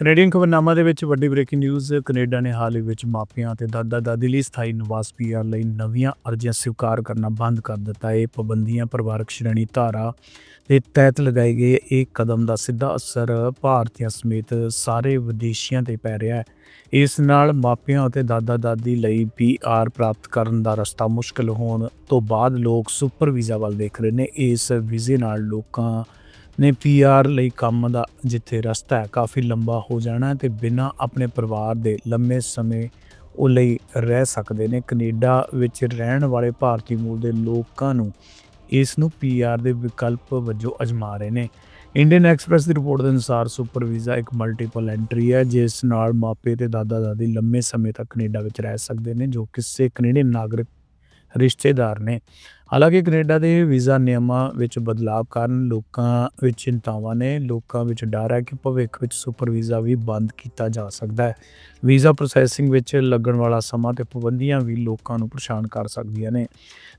Canadian ਖਬਰਨਾਮਾ ਦੇ ਵਿੱਚ ਵੱਡੀ ਬ੍ਰੇਕਿੰਗ ਨਿਊਜ਼, ਕੈਨੇਡਾ ਨੇ ਹਾਲ ਹੀ ਵਿੱਚ ਮਾਪਿਆਂ ਅਤੇ ਦਾਦਾ ਦਾਦੀ ਲਈ ਸਥਾਈ ਨਿਵਾਸ ਪੀਆਰ ਲਈ ਨਵੀਆਂ ਅਰਜ਼ੀਆਂ ਸਵੀਕਾਰ ਕਰਨਾ ਬੰਦ ਕਰ ਦਿੱਤਾ। ਹੈ ਇਹ ਪਾਬੰਦੀਆਂ ਪਰਿਵਾਰਕ ਸ਼੍ਰੇਣੀ ਧਾਰਾ ਦੇ ਤਹਿਤ ਲਗਾਏ ਗਏ। ਇਹ ਕਦਮ ਦਾ ਸਿੱਧਾ ਅਸਰ ਭਾਰਤੀਆਂ ਸਮੇਤ ਸਾਰੇ ਵਿਦੇਸ਼ੀਆਂ ਤੇ ਪੈ ਰਿਹਾ ਹੈ। ਇਸ ਨਾਲ ਮਾਪਿਆਂ ਅਤੇ ਦਾਦਾ ਦਾਦੀ ਲਈ ਪੀਆਰ ਪ੍ਰਾਪਤ ਕਰਨ ਦਾ ਰਸਤਾ ਮੁਸ਼ਕਲ ਹੋਣ ਤੋਂ ਬਾਅਦ ਲੋਕ ਸੁਪਰ ਵੀਜ਼ਾ ਵੱਲ ਦੇਖ ਰਹੇ ਨੇ। ਇਸ ਵੀਜ਼ੇ ਨਾਲ ਲੋਕਾਂ ਨੇ ਪੀਆਰ ਲਈ ਕੰਮ ਦਾ ਜਿੱਥੇ ਰਸਤਾ ਹੈ, ਕਾਫੀ ਲੰਬਾ ਹੋ ਜਾਣਾ ਹੈ ਤੇ ਬਿਨਾਂ ਆਪਣੇ ਪਰਿਵਾਰ ਦੇ ਲੰਮੇ ਸਮੇਂ ਉਹ ਲਈ ਰਹਿ ਸਕਦੇ ਨੇ। ਕੈਨੇਡਾ ਵਿੱਚ ਰਹਿਣ ਵਾਲੇ ਭਾਰਤੀ ਮੂਲ ਦੇ ਲੋਕਾਂ ਨੂੰ ਇਸ ਨੂੰ ਪੀਆਰ ਦੇ ਵਿਕਲਪ ਵਜੋਂ ਅਜਮਾ ਰਹੇ ਨੇ। ਇੰਡੀਅਨ ਐਕਸਪ੍ਰੈਸ ਦੀ ਰਿਪੋਰਟ ਦੇ ਅਨੁਸਾਰ ਸੁਪਰ ਵੀਜ਼ਾ ਇੱਕ ਮਲਟੀਪਲ ਐਂਟਰੀ ਹੈ, ਜਿਸ ਨਾਲ ਮਾਪੇ ਤੇ ਦਾਦਾ ਦਾਦੀ ਲੰਮੇ ਸਮੇਂ ਤੱਕ ਕੈਨੇਡਾ ਵਿੱਚ ਰਹਿ ਸਕਦੇ ਨੇ, ਜੋ ਕਿਸੇ ਕੈਨੇਡੀਅਨ ਨਾਗਰਿਕ ਰਿਸ਼ਤੇਦਾਰ ਨੇ। ਹਾਲਾਂਕਿ ਕੈਨੇਡਾ ਦੇ ਵੀਜ਼ਾ ਨਿਯਮਾਂ ਵਿੱਚ ਬਦਲਾਅ ਕਾਰਨ ਲੋਕਾਂ ਵਿੱਚ ਚਿੰਤਾਵਾਂ ਨੇ, ਲੋਕਾਂ ਵਿੱਚ ਡਰ ਹੈ ਕਿ ਭਵਿੱਖ ਵਿੱਚ ਸੁਪਰ ਵੀਜ਼ਾ ਵੀ ਬੰਦ ਕੀਤਾ ਜਾ ਸਕਦਾ ਹੈ। ਵੀਜ਼ਾ ਪ੍ਰੋਸੈਸਿੰਗ ਵਿੱਚ ਲੱਗਣ ਵਾਲਾ ਸਮਾਂ ਤੇ ਪਾਬੰਦੀਆਂ ਵੀ ਲੋਕਾਂ ਨੂੰ ਪਰੇਸ਼ਾਨ ਕਰ ਸਕਦੀਆਂ ਨੇ।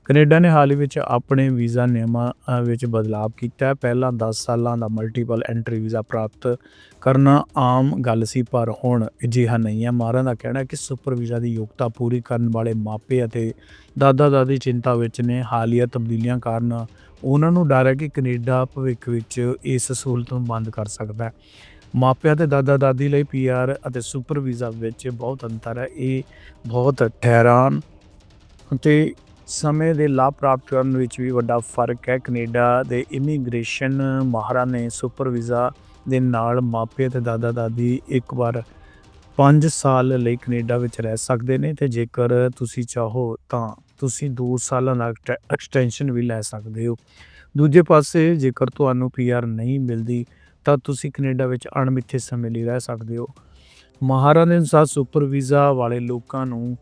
ਕੈਨੇਡਾ ਨੇ ਹਾਲ ਹੀ ਵਿੱਚ ਆਪਣੇ ਵੀਜ਼ਾ ਨਿਯਮਾਂ ਵਿੱਚ ਬਦਲਾਅ ਕੀਤਾ ਹੈ। ਪਹਿਲਾਂ 10 ਸਾਲਾਂ ਦਾ ਮਲਟੀਪਲ ਐਂਟਰੀ ਵੀਜ਼ਾ ਪ੍ਰਾਪਤ ਕਰਨਾ ਆਮ ਗੱਲ ਸੀ, ਪਰ ਹੁਣ ਅਜਿਹਾ ਨਹੀਂ ਹੈ। ਮਾਰਾਂ ਦਾ ਕਹਿਣਾ ਹੈ ਕਿ ਸੁਪਰ ਵੀਜ਼ਾ ਦੀ ਯੋਗਤਾ ਪੂਰੀ ਕਰਨ ਵਾਲੇ ਮਾਪੇ ਅਤੇ ਦਾਦਾ ਦਾਦੀ ਚਿੰਤਾ ਵਿੱਚ ਨੇ। ਹਾਲੀਆ ਤਬਦੀਲੀਆਂ ਕਾਰਨ ਉਹਨਾਂ ਨੂੰ ਡਰ ਹੈ ਕਿ ਕੈਨੇਡਾ ਭਵਿੱਖ ਵਿੱਚ ਇਸ ਸਹੂਲਤ ਨੂੰ ਬੰਦ ਕਰ ਸਕਦਾ ਹੈ। ਮਾਪਿਆਂ ਤੇ ਦਾਦਾ ਦਾਦੀ ਲਈ ਪੀਆਰ ਅਤੇ ਸੁਪਰ ਵੀਜ਼ਾ ਵਿੱਚ ਬਹੁਤ ਅੰਤਰ ਹੈ। ਇਹ ਬਹੁਤ ਠਹਿਰਾਨ ਅਤੇ ਸਮੇਂ ਦੇ ਲਾਭ ਪ੍ਰਾਪਤ ਕਰਨ ਵਿੱਚ ਵੀ ਵੱਡਾ ਫ਼ਰਕ ਹੈ। ਕੈਨੇਡਾ ਦੇ ਇਮੀਗ੍ਰੇਸ਼ਨ ਮਾਹਰਾਂ ਨੇ ਸੁਪਰ ਵੀਜ਼ਾ ਦੇ ਨਾਲ ਮਾਪੇ ਤੇ ਦਾਦਾ ਦਾਦੀ ਇੱਕ ਵਾਰ 5 ਸਾਲ ਲਈ ਕੈਨੇਡਾ ਵਿੱਚ ਰਹਿ ਸਕਦੇ ਨੇ ਤੇ ਜੇਕਰ ਤੁਸੀਂ ਚਾਹੋ ਤਾਂ ਤੁਸੀਂ 2 ਸਾਲਾਂ ਦਾ ਐਕਸਟੈਂਸ਼ਨ ਵੀ ਲੈ ਸਕਦੇ ਹੋ। ਦੂਜੇ ਪਾਸੇ ਜੇਕਰ ਤੁਹਾਨੂੰ ਪੀਆਰ ਨਹੀਂ ਮਿਲਦੀ, ਤਾਂ ਤੁਸੀਂ ਕੈਨੇਡਾ ਵਿੱਚ ਅਣਮਿੱਥੇ ਸਮੇਂ ਲਈ ਰਹਿ ਸਕਦੇ ਹੋ। ਮਾਹਰਾਂ ਦੇ ਅਨੁਸਾਰ ਸੁਪਰ ਵੀਜ਼ਾ ਵਾਲੇ ਲੋਕਾਂ ਨੂੰ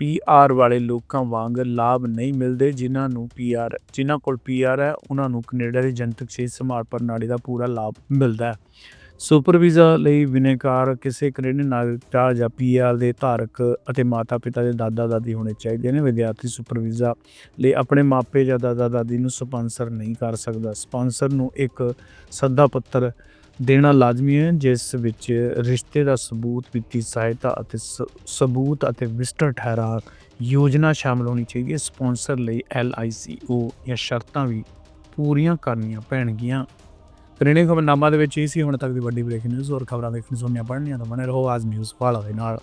ਪੀਆਰ ਵਾਲੇ ਲੋਕਾਂ ਵਾਂਗ ਲਾਭ ਨਹੀਂ ਮਿਲਦੇ, ਜਿਨ੍ਹਾਂ ਨੂੰ ਪੀਆਰ ਜਿਨ੍ਹਾਂ ਕੋਲ ਪੀਆਰ ਹੈ, ਉਹਨਾਂ ਨੂੰ ਕੈਨੇਡਾ ਦੀ ਜਨਤਕ ਸਿਹਤ ਸੰਭਾਲ ਪ੍ਰਣਾਲੀ ਦਾ ਪੂਰਾ ਲਾਭ ਮਿਲਦਾ ਹੈ। ਸੁਪਰ ਵੀਜ਼ਾ ਲਈ ਬਿਨੇਕਾਰ ਕਿਸੇ ਕੈਨੇਡੀਅਨ ਨਾਗਰਿਕਤਾ ਜਾਂ ਪੀਆਰ ਦੇ ਧਾਰਕ ਅਤੇ ਮਾਤਾ-ਪਿਤਾ ਦੇ ਦਾਦਾ-ਦਾਦੀ ਹੋਣੇ ਚਾਹੀਦੇ ਨੇ। ਵਿਦਿਆਰਥੀ ਸੁਪਰ ਵੀਜ਼ਾ ਲਈ ਆਪਣੇ ਮਾਪੇ ਜਾਂ ਦਾਦਾ-ਦਾਦੀ ਨੂੰ ਸਪਾਂਸਰ ਨਹੀਂ ਕਰ ਸਕਦਾ। ਸਪਾਂਸਰ ਨੂੰ ਇੱਕ ਸੱਦਾ ਪੱਤਰ ਦੇਣਾ ਲਾਜ਼ਮੀ ਹੈ, ਜਿਸ ਵਿੱਚ ਰਿਸ਼ਤੇ ਦਾ ਸਬੂਤ, ਵਿੱਤੀ ਸਹਾਇਤਾ ਅਤੇ ਸ- ਸਬੂਤ ਅਤੇ ਵਿਸਟਰ ਠਹਿਰਾ ਯੋਜਨਾ ਸ਼ਾਮਲ ਹੋਣੀ ਚਾਹੀਦੀ ਹੈ। ਸਪਾਂਸਰ ਲਈ LICO ਜਾਂ ਸ਼ਰਤਾਂ ਵੀ ਪੂਰੀਆਂ ਕਰਨੀਆਂ ਪੈਣਗੀਆਂ। ਕੈਨੇਡੀਅਨ ਖਬਰਨਾਮਾ ਦੇ ਵਿੱਚ ਇਹ ਸੀ, ਹੁਣ ਤੱਕ ਦੀ ਵੱਡੀ ਬ੍ਰੇਕਿੰਗ ਨਿਊਜ਼ ਹੋਰ ਖਬਰਾਂ ਵੇਖਣ ਸੁਣਨੀਆਂ ਪੜ੍ਹਨੀਆਂ ਤਾਂ ਬਣੇ ਰਹੋ ਆਜ ਨਿਊਜ਼ ਵਾਲਾ ਦੇ ਨਾਲ।